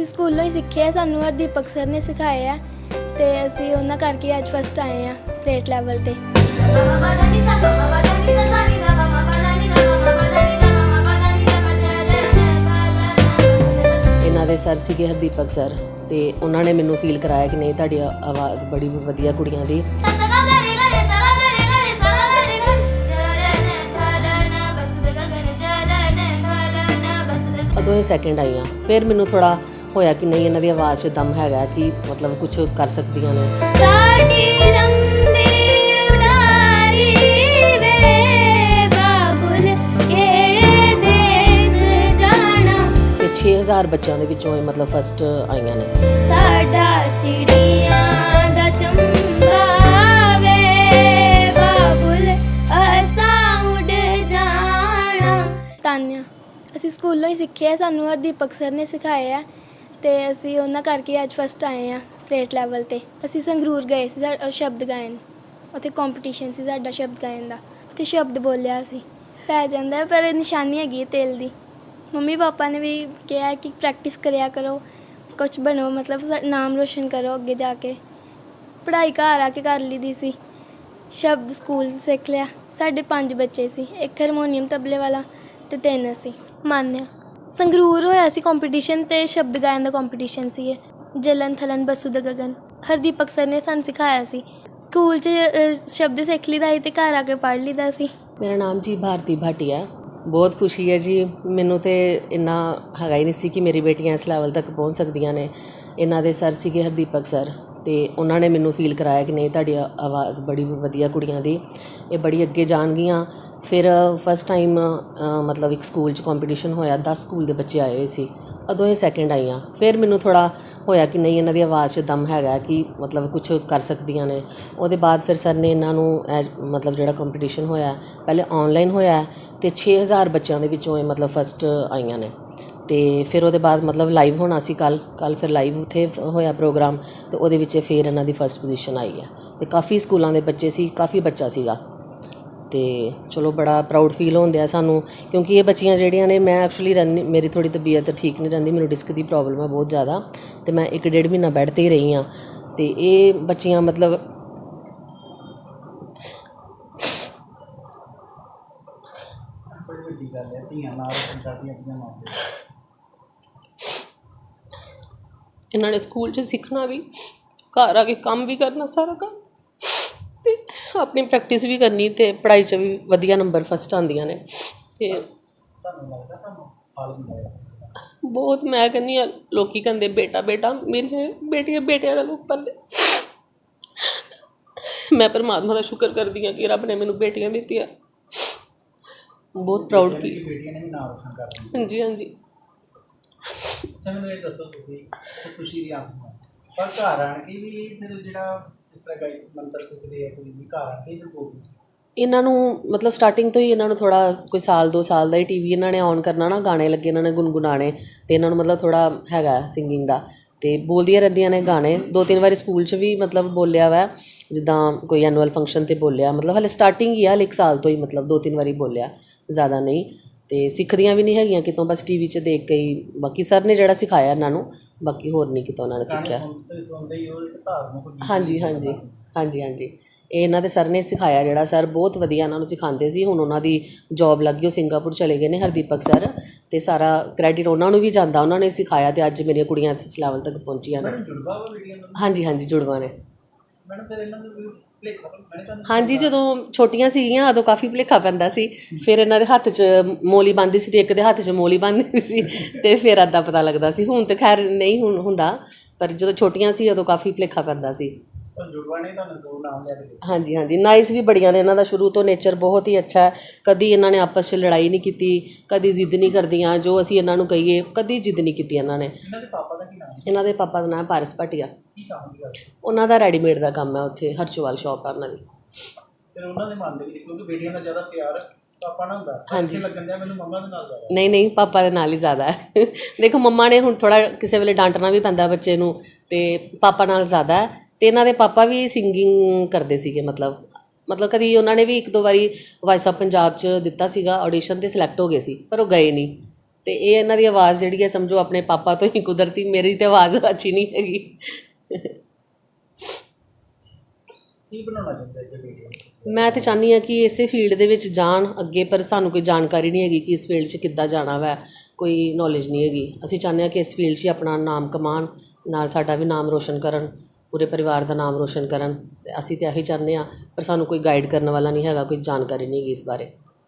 ਅਸੀਂ ਸਕੂਲੋਂ ਹੀ ਸਿੱਖਿਆ ਸਾਨੂੰ ਹਰਦੀਪਕ ਸਰ ਨੇ ਸਿਖਾਇਆ ਤੇ ਅਸੀਂ ਉਹਨਾਂ ਕਰਕੇ ਅੱਜ ਫਸਟ ਆਏ ਆ ਸਟੇਟ ਲੈਵਲ ਤੇ। ਇਹਨਾਂ ਦੇ ਸਰ ਸੀਗੇ ਹਰਦੀਪਕ ਸਰ ਤੇ ਉਹਨਾਂ ਨੇ ਮੈਨੂੰ ਫੀਲ ਕਰਾਇਆ ਕਿ ਨਹੀਂ ਤੁਹਾਡੀ ਆਵਾਜ਼ ਬੜੀ ਵਧੀਆ ਕੁੜੀਆਂ ਦੀ। ਉਦੋਂ ਇਹ ਸੈਕਿੰਡ ਆਈਆਂ। ਫਿਰ ਮੈਨੂੰ ਥੋੜਾ ਹੋਇਆ ਕਿ ਨਹੀਂ ਇਹਨਾਂ ਦੀ ਆਵਾਜ਼ 'ਚ ਦਮ ਹੈਗਾ ਕਿ ਮਤਲਬ ਕੁਝ ਕਰ ਸਕਦੀਆਂ ਨੇ। ਸਾਡੀ ਲੰਬੀ ਉਡਾਰੀ ਵੇ ਬਾਬੁਲ ਕਿਹੜੇ ਦੇਸ ਜਾਣਾ? ਤੇ 6000 ਬੱਚਿਆਂ ਦੇ ਵਿੱਚੋਂ ਇਹ ਮਤਲਬ ਫਸਟ ਆਈਆਂ ਨੇ। ਸਾਡਾ ਚਿੜੀਆਂ ਦਾ ਚੰਬਾ ਵੇ ਬਾਬੁਲ ਅਸਾਂ ਉੱਡ ਜਾਣਾ। ਤਾਨਿਆ ਅਸੀਂ ਸਕੂਲੋਂ ਹੀ ਸਿੱਖਿਆ ਸਾਨੂੰ ਹਰਦੀਪਕ ਸਰ ਨੇ ਸਿਖਾਇਆ। ਤੇ ਅਸੀਂ ਉਹਨਾਂ ਕਰਕੇ ਅੱਜ ਫਸਟ ਆਏ ਆ ਸਟੇਟ ਲੈਵਲ ਤੇ। ਅਸੀਂ ਸੰਗਰੂਰ ਗਏ ਸੀ ਸਾ- ਸ਼ਬਦ ਗਾਇਨ। ਉੱਥੇ ਕੰਪੀਟੀਸ਼ਨ ਸੀ ਸਾਡਾ ਸ਼ਬਦ ਗਾਇਨ ਦਾ। ਉੱਥੇ ਸ਼ਬਦ ਬੋਲਿਆ ਸੀ। ਪੈ ਜਾਂਦਾ ਪਰ ਨਿਸ਼ਾਨੀ ਹੈਗੀ ਹੈ ਤੇਲ ਦੀ। ਮੰਮੀ ਪਾਪਾ ਨੇ ਵੀ ਕਿਹਾ ਕਿ ਪ੍ਰੈਕਟਿਸ ਕਰਿਆ ਕਰੋ ਕੁਝ ਬਣੋ, ਮਤਲਬ ਨਾਮ ਰੋਸ਼ਨ ਕਰੋ ਅੱਗੇ ਜਾ ਕੇ। ਪੜ੍ਹਾਈ ਘਰ ਆ ਕੇ ਕਰ ਲਈਦੀ ਸੀ। ਸ਼ਬਦ ਸਕੂਲ ਸਿੱਖ ਲਿਆ। ਸਾਡੇ ਪੰਜ ਬੱਚੇ ਸੀ, ਇੱਕ ਹਾਰਮੋਨੀਅਮ ਤਬਲੇ ਵਾਲਾ ਤੇ ਤਿੰਨ ਅਸੀਂ। ਮੰਨਿਆ। ਸੰਗਰੂਰ ਹੋਇਆ ਸੀ ਕੰਪੀਟੀਸ਼ਨ ਤੇ ਸ਼ਬਦ ਗਾਇਨ ਦਾ ਕੰਪੀਟੀਸ਼ਨ ਸੀ ਇਹ। ਜਲਨ ਥਲਨ ਬਸੂ ਦਾ ਗਗਨ। ਹਰਦੀਪਕ ਸਰ ਨੇ ਸਾਨੂੰ ਸਿਖਾਇਆ ਸੀ। ਸਕੂਲ 'ਚ ਅ, ਸ਼ਬਦ ਸਿੱਖ ਲਈਦਾ ਸੀ ਤੇ ਘਰ ਆ ਕੇ ਪੜ੍ਹ ਲਈਦਾ ਸੀ। ਮੇਰਾ ਨਾਮ ਜੀ ਭਾਰਤੀ ਭਾਟੀਆ। ਬਹੁਤ ਖੁਸ਼ੀ ਹੈ ਜੀ। ਮੈਨੂੰ ਤੇ ਇੰਨਾ ਹੈਗਾ ਹੀ ਨਹੀਂ ਸੀ ਕਿ ਮੇਰੀ ਬੇਟੀਆਂ ਇਸ ਲੈਵਲ ਤੱਕ ਪਹੁੰਚ ਸਕਦੀਆਂ ਨੇ। ਇਹਨਾਂ ਦੇ ਸਰ ਸੀਗੇ ਹਰਦੀਪਕ ਸਰ ਅਤੇ ਉਹਨਾਂ ਨੇ ਮੈਨੂੰ ਫੀਲ ਕਰਾਇਆ ਕਿ ਨਹੀਂ ਤੁਹਾਡੀ ਆਵਾਜ਼ ਬੜੀ ਵਧੀਆ ਕੁੜੀਆਂ ਦੀ, ਇਹ ਬੜੀ ਅੱਗੇ ਜਾਣਗੀਆਂ। ਫਿਰ ਫਸਟ ਟਾਈਮ ਮਤਲਬ ਇੱਕ ਸਕੂਲ 'ਚ ਕੰਪੀਟੀਸ਼ਨ ਹੋਇਆ 10 ਸਕੂਲ ਦੇ ਬੱਚੇ ਆਏ ਹੋਏ ਸੀ। ਉਦੋਂ ਇਹ ਸੈਕਿੰਡ ਆਈਆਂ। ਫਿਰ ਮੈਨੂੰ ਥੋੜਾ ਹੋਇਆ ਕਿ ਨਹੀਂ, ਇਹਨਾਂ ਦੀ ਆਵਾਜ਼ 'ਚ ਦਮ ਹੈਗਾ ਕਿ ਮਤਲਬ ਕੁਝ ਕਰ ਸਕਦੀਆਂ ਨੇ। ਉਹਦੇ ਬਾਅਦ ਫਿਰ ਸਰ ਨੇ ਇਹਨਾਂ ਨੂੰ ਐਜ- ਮਤਲਬ ਜਿਹੜਾ ਕੰਪੀਟੀਸ਼ਨ ਹੋਇਆ, ਪਹਿਲੇ ਆਨਲਾਈਨ ਹੋਇਆ ਤੇ 6000 ਬੱਚਿਆਂ ਦੇ ਵਿੱਚੋਂ ਇਹ ਮਤਲਬ ਫਸਟ ਆਈਆਂ ਨੇ। ਤੇ ਫਿਰ ਉਹਦੇ ਬਾਅਦ ਮਤਲਬ ਲਾਈਵ ਹੋਣਾ ਸੀ ਕੱਲ ਕੱਲ ਫਿਰ ਲਾਈਵ ਉੱਥੇ ਹੋਇਆ ਪ੍ਰੋਗਰਾਮ ਤੇ ਉਹਦੇ ਵਿੱਚ ਫਿਰ ਇਹਨਾਂ ਦੀ ਫਸਟ ਪੋਜੀਸ਼ਨ ਆਈ ਹੈ। ਤੇ ਕਾਫੀ ਸਕੂਲਾਂ ਦੇ ਬੱਚੇ ਸੀ, ਕਾਫੀ ਬੱਚਾ ਸੀਗਾ। ਤੇ ਚਲੋ ਬੜਾ ਪ੍ਰਾਊਡ ਫੀਲ ਹੁੰਦਿਆ ਸਾਨੂੰ, ਕਿਉਂਕਿ ਇਹ ਬੱਚੀਆਂ ਜਿਹੜੀਆਂ ਨੇ, ਮੈਂ ਐਕਚੁਅਲੀ ਰਹਿੰਦੀ ਮੇਰੀ ਥੋੜੀ ਤਬੀਅਤ ਠੀਕ ਨਹੀਂ ਰਹਿੰਦੀ, ਮੈਨੂੰ ਡਿਸਕ ਦੀ ਪ੍ਰੋਬਲਮ ਹੈ ਬਹੁਤ ਜ਼ਿਆਦਾ। ਤੇ ਮੈਂ ਇੱਕ ਡੇਢ ਮਹੀਨਾ ਬੈੱਡ ਤੇ ਹੀ ਰਹੀ ਹਾਂ। ਤੇ ਇਹ ਬੱਚੀਆਂ ਮਤਲਬ ਬੜੀ ਵੱਡੀ ਗੱਲ ਹੈ, ਧੀਆਂ ਨਾਲ ਰੋਸ਼ਨ ਕਰਦੀਆਂ ਆਪਣੀਆਂ ਮਾਂ ਇਹਨਾਂ ਨੇ ਸਕੂਲ 'ਚ ਸਿੱਖਣਾ ਵੀ ਘਰ ਆ ਕੇ ਕੰਮ ਵੀ ਕਰਨਾ ਸਾਰਾ ਕੰਮ ਤੇ ਆਪਣੀ ਪ੍ਰੈਕਟਿਸ ਵੀ ਕਰਨੀ ਤੇ ਪੜ੍ਹਾਈ 'ਚ ਵੀ ਵਧੀਆ ਨੰਬਰ ਫਸਟ ਆਉਂਦੀਆਂ ਨੇ ਤੇ ਤੁਹਾਨੂੰ ਲੱਗਦਾ ਤੁਹਾਨੂੰ ਫਲ ਮਿਲੇਗਾ ਬਹੁਤ ਮੈਂ ਕਹਿੰਦੀ ਆ ਲੋਕੀ ਕਹਿੰਦੇ ਬੇਟਾ ਬੇਟਾ ਮੇਰੀਆਂ ਬੇਟੀਆਂ ਬੇਟਿਆਂ ਨਾਲ ਉੱਪਰ ਨੇ। ਮੈਂ ਪਰਮਾਤਮਾ ਦਾ ਸ਼ੁਕਰ ਕਰਦੀ ਹਾਂ ਕਿ ਰੱਬ ਨੇ ਮੈਨੂੰ ਬੇਟੀਆਂ ਦਿੱਤੀਆਂ। ਬਹੁਤ ਪ੍ਰਾਊਡ ਫੀਲ ਬੇਟੀਆਂ ਨੇ ਵੀ ਨਾਮ ਰੋਸ਼ਨ ਕਰਨਾ ਹਾਂਜੀ ਹਾਂਜੀ। ਅੱਛਾ ਮੈਨੂੰ ਇਹ ਦੱਸੋ ਤੁਸੀਂ ਕਿ ਖੁਸ਼ੀ ਦੀ ਆਸਮਾਨ ਪਰ ਘਰ ਆਣ ਕੇ ਵੀ ਫਿਰ ਜਿਹੜਾ ਇਸ ਤਰ੍ਹਾਂ ਗਾਇ ਮੰਤਰ ਸਿੱਖਦੇ ਆ ਕੋਈ ਵੀ, ਘਰ ਆ ਕੇ ਫਿਰ ਬੋਲਦੇ ਇਹਨਾਂ ਨੂੰ ਮਤਲਬ ਸਟਾਰਟਿੰਗ ਤੋਂ ਹੀ ਇਹਨਾਂ ਨੂੰ ਥੋੜਾ ਕੋਈ ਸਾਲ, ਦੋ ਸਾਲ ਦਾ ਹੀ ਟੀਵੀ ਇਹਨਾਂ ਨੇ ਔਨ ਕਰਨਾ ਨਾ, ਗਾਣੇ ਲੱਗੇ ਇਹਨਾਂ ਨੇ ਗੁੰਗੁਣਾਣੇ ਤੇ ਇਹਨਾਂ ਨੂੰ ਮਤਲਬ ਥੋੜਾ ਹੈਗਾ ਸਿੰਗਿੰਗ ਦਾ। ਤੇ ਬੋਲਦੀਆਂ ਰਹਿੰਦੀਆਂ ਨੇ ਗਾਣੇ, ਦੋ ਤਿੰਨ ਵਾਰੀ ਸਕੂਲ 'ਚ ਵੀ ਮਤਲਬ ਬੋਲਿਆ ਵਾ, ਜਿੱਦਾਂ ਕੋਈ ਐਨੂਅਲ ਫੰਕਸ਼ਨ ਤੇ ਬੋਲਿਆ, ਮਤਲਬ ਹਲੇ ਸਟਾਰਟਿੰਗ ਹੀ ਆ, ਹਲੇ ਇੱਕ ਸਾਲ ਤੋਂ ਹੀ ਮਤਲਬ ਦੋ ਤਿੰਨ ਵਾਰੀ ਬੋਲਿਆ, ਜ਼ਿਆਦਾ ਨਹੀਂ। ਤੇ ਸਿੱਖਦੀਆਂ ਵੀ ਨਹੀਂ ਹੈਗੀਆਂ ਕਿਤੋਂ ਬਸ ਟੀਵੀ 'ਚ ਦੇਖ ਕੇ ਹੀ। ਬਾਕੀ ਸਰ ਨੇ ਜਿਹੜਾ ਸਿਖਾਇਆ ਇਹਨਾਂ ਨੂੰ ਬਾਕੀ ਹੋਰ ਨਹੀਂ ਕਿਤੋਂ ਉਹਨਾਂ ਨੇ ਸਿੱਖਿਆ। ਸੁਣਦੇ ਸੁਣਦੇ ਹੀ ਉਹ ਇੱਕ ਧਾਰਮਿਕ ਗੀਤ ਹਾਂਜੀ ਹਾਂਜੀ ਹਾਂਜੀ ਹਾਂਜੀ। ਇਹ ਇਹਨਾਂ ਦੇ ਸਰ ਨੇ ਸਿਖਾਇਆ ਜਿਹੜਾ ਸਰ ਬਹੁਤ ਵਧੀਆ ਇਹਨਾਂ ਨੂੰ ਸਿਖਾਉਂਦੇ ਸੀ। ਹੁਣ ਉਹਨਾਂ ਦੀ ਜੌਬ ਲੱਗ ਗਈ ਉਹ ਸਿੰਗਾਪੁਰ ਚਲੇ ਗਏ ਨੇ ਹਰਦੀਪਕ ਸਰ। ਤੇ ਸਾਰਾ ਕ੍ਰੈਡਿਟ ਉਹਨਾਂ ਨੂੰ ਵੀ ਜਾਂਦਾ ਉਹਨਾਂ ਨੇ ਸਿਖਾਇਆ ਤੇ ਅੱਜ ਮੇਰੀਆਂ ਕੁੜੀਆਂ ਇਸ ਲੈਵਲ ਤੱਕ ਪਹੁੰਚੀਆਂ ਜੁੜਵਾ ਨੂੰ। ਹਾਂਜੀ ਹਾਂਜੀ ਜੁੜਵਾ ਨੇ। ਮੈਡਮ ਫਿਰ ਇਹਨਾਂ ਨੂੰ ਵੀ ਭੁਲੇਖਾ ਮੈਂ ਤੁਹਾਨੂੰ ਹਾਂਜੀ ਜਦੋਂ ਛੋਟੀਆਂ ਸੀਗੀਆਂ ਉਦੋਂ ਕਾਫੀ ਭੁਲੇਖਾ ਪੈਂਦਾ ਸੀ। ਫਿਰ ਇਹਨਾਂ ਦੇ ਹੱਥ 'ਚ ਮੋਲੀ ਬੰਨ੍ਹਦੀ ਸੀ ਤੇ ਇੱਕ ਦੇ ਹੱਥ 'ਚ ਮੋਲੀ ਬੰਨ੍ਹਦੀ ਸੀ ਤੇ ਫਿਰ ਅੱਦਾ ਪਤਾ ਲੱਗਦਾ ਸੀ। ਹੁਣ ਤੇ ਖੈਰ ਨਹੀਂ ਹੁਣ ਹੁੰਦਾ ਪਰ ਜਦੋਂ ਛੋਟੀਆਂ ਸੀ ਉਦੋਂ ਕਾਫੀ ਭੁਲੇਖਾ ਪੈਂਦਾ ਸੀ। ਜੁੜਵਾ ਨੇ ਤੁਹਾਨੂੰ ਦੋ ਨਾਮ ਲਿਆ ਕੇ ਦਿੱਤੇ ਹਾਂਜੀ ਹਾਂਜੀ। ਨਾਈਸ ਵੀ ਬੜੀਆਂ ਨੇ ਇਹਨਾਂ ਦਾ। ਸ਼ੁਰੂ ਤੋਂ ਨੇਚਰ ਬਹੁਤ ਹੀ ਅੱਛਾ ਹੈ। ਕਦੀ ਇਹਨਾਂ ਨੇ ਆਪਸ 'ਚ ਲੜਾਈ ਨਹੀਂ ਕੀਤੀ ਕਦੀ ਜ਼ਿੱਦ ਨਹੀਂ ਕਰਦੀਆਂ ਜੋ ਅਸੀਂ ਇਹਨਾਂ ਨੂੰ ਕਹੀਏ ਕਦੀ ਜ਼ਿੱਦ ਨਹੀਂ ਕੀਤੀ ਇਹਨਾਂ ਨੇ। ਇਹਨਾਂ ਦੇ ਪਾਪਾ ਦਾ ਕੀ ਨਾਮ ਹੈ ਇਹਨਾਂ ਦੇ ਪਾਪਾ ਦਾ ਨਾਮ ਪਾਰਸ ਭਾਟੀਆ। ਕੀ ਕੰਮ ਕਰਦੇ ਉਹਨਾਂ ਦਾ ਰੈਡੀਮੇਡ ਦਾ ਕੰਮ ਹੈ ਉੱਥੇ ਹਰਚੋਵਾਲ ਸ਼ਾਪ ਹੈ ਉਹਨਾਂ ਦੀ। ਫਿਰ ਉਹਨਾਂ ਦੇ ਮਨ ਦੇ ਵਿੱਚ ਕਿਉਂਕਿ ਬੇਟੀਆਂ ਦਾ ਜ਼ਿਆਦਾ ਪਿਆਰ ਪਾਪਾ ਨਾਲ ਹੁੰਦਾ ਹਾਂਜੀ। ਲੱਗਣ ਦਿਆ ਮੈਨੂੰ ਮੰਮਾ ਦੇ ਨਾਲ ਜ਼ਿਆਦਾ। ਨਹੀਂ ਨਹੀਂ ਪਾਪਾ ਦੇ ਨਾਲ ਹੀ ਜ਼ਿਆਦਾ ਹੈ। ਦੇਖੋ ਮੰਮਾ ਨੇ ਹੁਣ ਥੋੜਾ ਕਿਸੇ ਵੇਲੇ ਡਾਂਟਣਾ ਵੀ ਪੈਂਦਾ ਬੱਚੇ ਨੂੰ ਤੇ ਪਾਪਾ ਨਾਲ ਜ਼ਿਆਦਾ ਹੈ। ਤੇ ਇਹਨਾਂ ਦੇ ਪਾਪਾ ਵੀ ਸਿੰਗਿੰਗ ਕਰਦੇ ਸੀਗੇ ਮਤਲਬ ਮਤਲਬ ਕਦੀ ਉਹਨਾਂ ਨੇ ਵੀ ਇੱਕ ਦੋ ਵਾਰੀ ਵਾਇਸ ਆਫ ਪੰਜਾਬ 'ਚ ਦਿੱਤਾ ਸੀਗਾ ਆਡੀਸ਼ਨ ਤੇ ਸਿਲੈਕਟ ਹੋ ਗਏ ਸੀ ਪਰ ਉਹ ਗਏ ਨਹੀਂ। ਤੇ ਇਹ ਇਹਨਾਂ ਦੀ ਆਵਾਜ਼ ਜਿਹੜੀ ਹੈ ਸਮਝੋ ਆਪਣੇ ਪਾਪਾ ਤੋਂ ਹੀ ਕੁਦਰਤੀ ਮੇਰੀ ਤੇ ਆਵਾਜ਼ ਅੱਛੀ ਨਹੀਂ ਹੈਗੀ। ਕੀ ਬਣਾਉਣਾ ਚਾਹੁੰਦੇ ਜੇ? ਮੈਂ ਤੇ ਚਾਹੁੰਦੀ ਹਾਂ ਕਿ ਇਸੇ ਫੀਲਡ ਦੇ ਵਿੱਚ ਜਾਣ ਅੱਗੇ ਪਰ ਸਾਨੂੰ ਕੋਈ ਜਾਣਕਾਰੀ ਨਹੀਂ ਹੈਗੀ ਕਿ ਇਸ ਫੀਲਡ 'ਚ ਕਿੱਦਾਂ ਜਾਣਾ ਵੈ ਕੋਈ ਨੌਲੇਜ ਨਹੀਂ ਹੈਗੀ। ਅਸੀਂ ਚਾਹੁੰਦੇ ਹਾਂ ਕਿ ਇਸ ਫੀਲਡ 'ਚ ਆਪਣਾ ਨਾਮ ਕਮਾਉਣ ਨਾਲ ਸਾਡਾ ਵੀ ਨਾਮ ਰੋਸ਼ਨ ਕਰਨ। ਪੂਰੇ ਪਰਿਵਾਰ ਦਾ ਨਾਮ ਰੋਸ਼ਨ ਕਰਨ। ਅਤੇ ਅਸੀਂ ਤਾਂ ਇਹੀ ਚਾਹੁੰਦੇ ਹਾਂ, ਪਰ ਸਾਨੂੰ ਕੋਈ ਗਾਈਡ ਕਰਨ ਵਾਲਾ ਨਹੀਂ ਹੈਗਾ, ਕੋਈ ਜਾਣਕਾਰੀ ਨਹੀਂ ਹੈਗੀ ਇਸ ਬਾਰੇ।